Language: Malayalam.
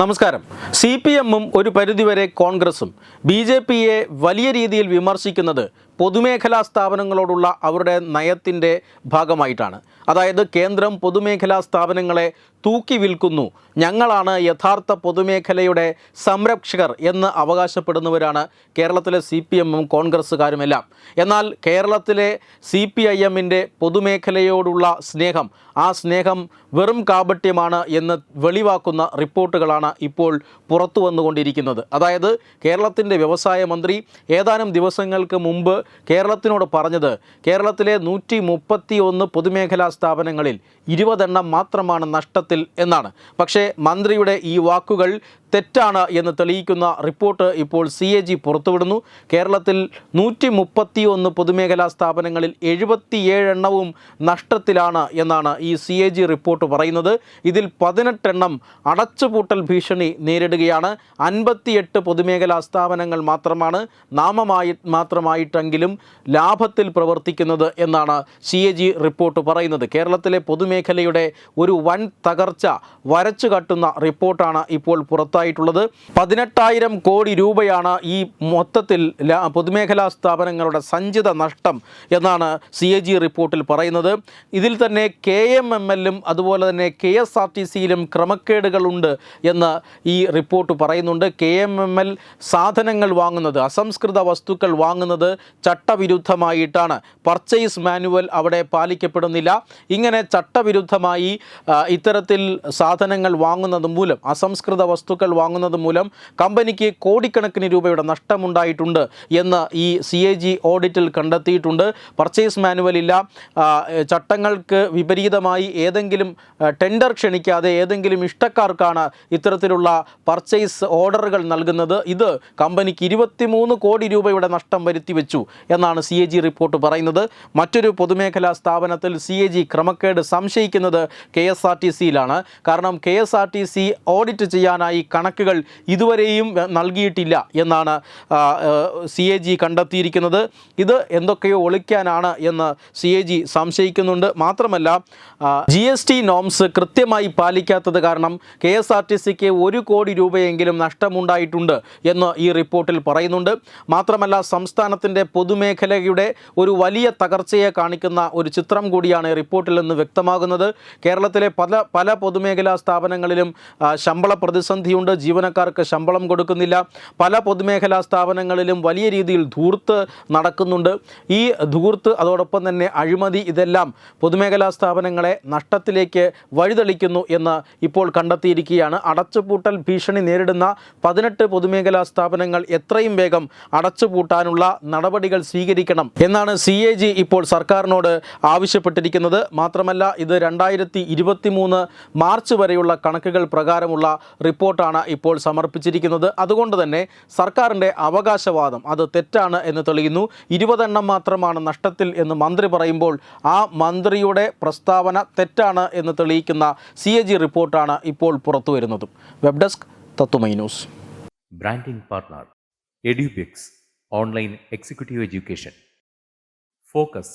നമസ്കാരം. സി പി എമ്മും ഒരു പരിധിവരെ കോൺഗ്രസും ബി ജെ പിയെ വലിയ രീതിയിൽ വിമർശിക്കുന്നത് പൊതുമേഖലാ സ്ഥാപനങ്ങളോടുള്ള അവരുടെ നയത്തിന്റെ ഭാഗമായിട്ടാണ്. അതായത് കേന്ദ്രം പൊതുമേഖലാ സ്ഥാപനങ്ങളെ തൂക്കി വിൽക്കുന്നു. ഞങ്ങളാണ് യഥാർത്ഥ പൊതുമേഖലയുടെ സംരക്ഷകർ എന്ന് അവകാശപ്പെടുന്നവരാണ് കേരളത്തിലെ സി പി എമ്മും കോൺഗ്രസ്സുകാരുമെല്ലാം. എന്നാൽ കേരളത്തിലെ സി പി ഐ എമ്മിന്റെ പൊതുമേഖലയോടുള്ള സ്നേഹം ആ സ്നേഹം വെറും കാപട്യമാണ് എന്ന് വെളിവാക്കുന്ന റിപ്പോർട്ടുകളാണ് ഇപ്പോൾ പുറത്തു വന്നുകൊണ്ടിരിക്കുന്നത്. അതായത് കേരളത്തിന്റെ വ്യവസായ മന്ത്രി ഏതാനും ദിവസങ്ങൾക്ക് മുമ്പ് കേരളത്തിനോട് പറഞ്ഞത് കേരളത്തിലെ നൂറ്റി പൊതുമേഖലാ സ്ഥാപനങ്ങളിൽ ഇരുപതെണ്ണം മാത്രമാണ് നഷ്ടത്തിൽ എന്നാണ്. പക്ഷേ മന്ത്രിയുടെ ഈ വാക്കുകൾ തെറ്റാണ് എന്ന് തെളിയിക്കുന്ന റിപ്പോർട്ട് ഇപ്പോൾ സി എ ജി പുറത്തുവിടുന്നു. കേരളത്തിൽ നൂറ്റി മുപ്പത്തി ഒന്ന് പൊതുമേഖലാ സ്ഥാപനങ്ങളിൽ എഴുപത്തിയേഴ് എണ്ണവും നഷ്ടത്തിലാണ് എന്നാണ് ഈ സി എ ജി റിപ്പോർട്ട് പറയുന്നത്. ഇതിൽ പതിനെട്ടെണ്ണം അടച്ചുപൂട്ടൽ ഭീഷണി നേരിടുകയാണ്. അൻപത്തിയെട്ട് പൊതുമേഖലാ സ്ഥാപനങ്ങൾ മാത്രമാണ് നാമമായി മാത്രമായിട്ടെങ്കിലും ലാഭത്തിൽ പ്രവർത്തിക്കുന്നത് എന്നാണ് സി എ ജി റിപ്പോർട്ട് പറയുന്നത്. കേരളത്തിലെ പൊതുമേഖലയുടെ ഒരു വൻ തകർച്ച വരച്ചു കാട്ടുന്ന റിപ്പോർട്ടാണ് ഇപ്പോൾ പുറത്തായിട്ടുള്ളത്. പതിനെട്ടായിരം കോടി രൂപയാണ് ഈ മൊത്തത്തിൽ പൊതുമേഖലാ സ്ഥാപനങ്ങളുടെ സഞ്ചിത നഷ്ടം എന്നാണ് സി എ ജി റിപ്പോർട്ടിൽ പറയുന്നത്. ഇതിൽ തന്നെ കെ എം എം എല്ലും അതുപോലെ തന്നെ കെ എസ് ആർ ടി സിയിലും ക്രമക്കേടുകളുണ്ട് എന്ന് ഈ റിപ്പോർട്ട് പറയുന്നുണ്ട്. കെ എം എം എൽ സാധനങ്ങൾ വാങ്ങുന്നത് അസംസ്കൃത വസ്തുക്കൾ വാങ്ങുന്നത് ചട്ടവിരുദ്ധമായിട്ടാണ്. പർച്ചേസ് മാനുവൽ അവിടെ പാലിക്കപ്പെടുന്നില്ല. ഇങ്ങനെ ചട്ടവിരുദ്ധമായി ഇത്തരത്തിൽ സാധനങ്ങൾ വാങ്ങുന്നത് മൂലം അസംസ്കൃത വസ്തുക്കൾ വാങ്ങുന്നത് മൂലം കമ്പനിക്ക് കോടിക്കണക്കിന് രൂപയുടെ നഷ്ടമുണ്ടായിട്ടുണ്ട് എന്ന് ഈ സി എ ജി ഓഡിറ്റിൽ കണ്ടെത്തിയിട്ടുണ്ട്. പർച്ചേസ് മാനുവലില്ല ചട്ടങ്ങൾക്ക് വിപരീതമായി ഏതെങ്കിലും ടെൻഡർ ക്ഷണിക്കാതെ ഏതെങ്കിലും ഇഷ്ടക്കാർക്കാണ് ഇത്തരത്തിലുള്ള പർച്ചേസ് ഓർഡറുകൾ നൽകുന്നത്. ഇത് കമ്പനിക്ക് ഇരുപത്തിമൂന്ന് കോടി രൂപയുടെ നഷ്ടം വരുത്തി വെച്ചു എന്നാണ് സി റിപ്പോർട്ട് പറയുന്നത്. മറ്റൊരു പൊതുമേഖലാ സ്ഥാപനത്തിൽ സി ക്രമക്കേട് സംശയിക്കുന്നത് കെ എസ് ആർ ടി സിയിലാണ്. കാരണം K S R T C audit ചെയ്യാനായി കണക്കുകൾ ഇതുവരെയും നൽകിയിട്ടില്ല എന്നാണ് സി എ ജി കണ്ടെത്തിയിരിക്കുന്നത്. ഇത് എന്തൊക്കെയോ ഒളിക്കാനാണ് എന്ന് സി എ ജി സംശയിക്കുന്നുണ്ട്. മാത്രമല്ല ജി എസ് ടി നോംസ് കൃത്യമായി പാലിക്കാത്തത് കാരണം കെ എസ് ആർ ടി സിക്ക് ഒരു കോടി രൂപയെങ്കിലും നഷ്ടമുണ്ടായിട്ടുണ്ട് എന്ന് ഈ റിപ്പോർട്ടിൽ പറയുന്നുണ്ട്. മാത്രമല്ല സംസ്ഥാനത്തിന്റെ പൊതുമേഖലയുടെ ഒരു വലിയ തകർച്ചയെ കാണിക്കുന്ന ഒരു ചിത്രം കൂടിയാണ് ഈ റിപ്പോർട്ടിൽ നിന്ന് വ്യക്തമാകുന്നത് കേരളത്തിലെ പല പല പൊതുമേഖലാ സ്ഥാപനങ്ങളിലും ശമ്പള പ്രതിസന്ധിയുണ്ട്. ജീവനക്കാർക്ക് ശമ്പളം കൊടുക്കുന്നില്ല. പല പൊതുമേഖലാ സ്ഥാപനങ്ങളിലും വലിയ രീതിയിൽ ധൂർത്ത് നടക്കുന്നുണ്ട്. ഈ ധൂർത്ത് അതോടൊപ്പം തന്നെ അഴിമതി ഇതെല്ലാം പൊതുമേഖലാ സ്ഥാപനങ്ങളെ നഷ്ടത്തിലേക്ക് വഴിതെളിക്കുന്നു എന്ന് ഇപ്പോൾ കണ്ടെത്തിയിരിക്കുകയാണ്. അടച്ചുപൂട്ടൽ ഭീഷണി നേരിടുന്ന പതിനെട്ട് പൊതുമേഖലാ സ്ഥാപനങ്ങൾ എത്രയും വേഗം അടച്ചുപൂട്ടാനുള്ള നടപടികൾ സ്വീകരിക്കണം എന്നാണ് സി ഇപ്പോൾ സർക്കാരിനോട് ആവശ്യപ്പെട്ടിരിക്കുന്നത്. മാത്രമല്ല ഇത് രണ്ടായിരത്തി ഇരുപത്തി മൂന്ന് മാർച്ച് വരെയുള്ള കണക്കുകൾ പ്രകാരമുള്ള റിപ്പോർട്ടാണ് ഇപ്പോൾ സമർപ്പിച്ചിരിക്കുന്നത്. അതുകൊണ്ട് തന്നെ സർക്കാരിന്റെ അവകാശവാദം അത് തെറ്റാണ് എന്ന് തെളിയുന്നു. ഇരുപതെണ്ണം മാത്രമാണ് നഷ്ടത്തിൽ എന്ന് മന്ത്രി പറയുമ്പോൾ ആ മന്ത്രിയുടെ പ്രസ്താവന തെറ്റാണ് എന്ന് തെളിയിക്കുന്ന സി എ ജി റിപ്പോർട്ടാണ് ഇപ്പോൾ പുറത്തു വരുന്നതും. Web desk Tatwamayi news. Branding partner Edubix online executive education. Focus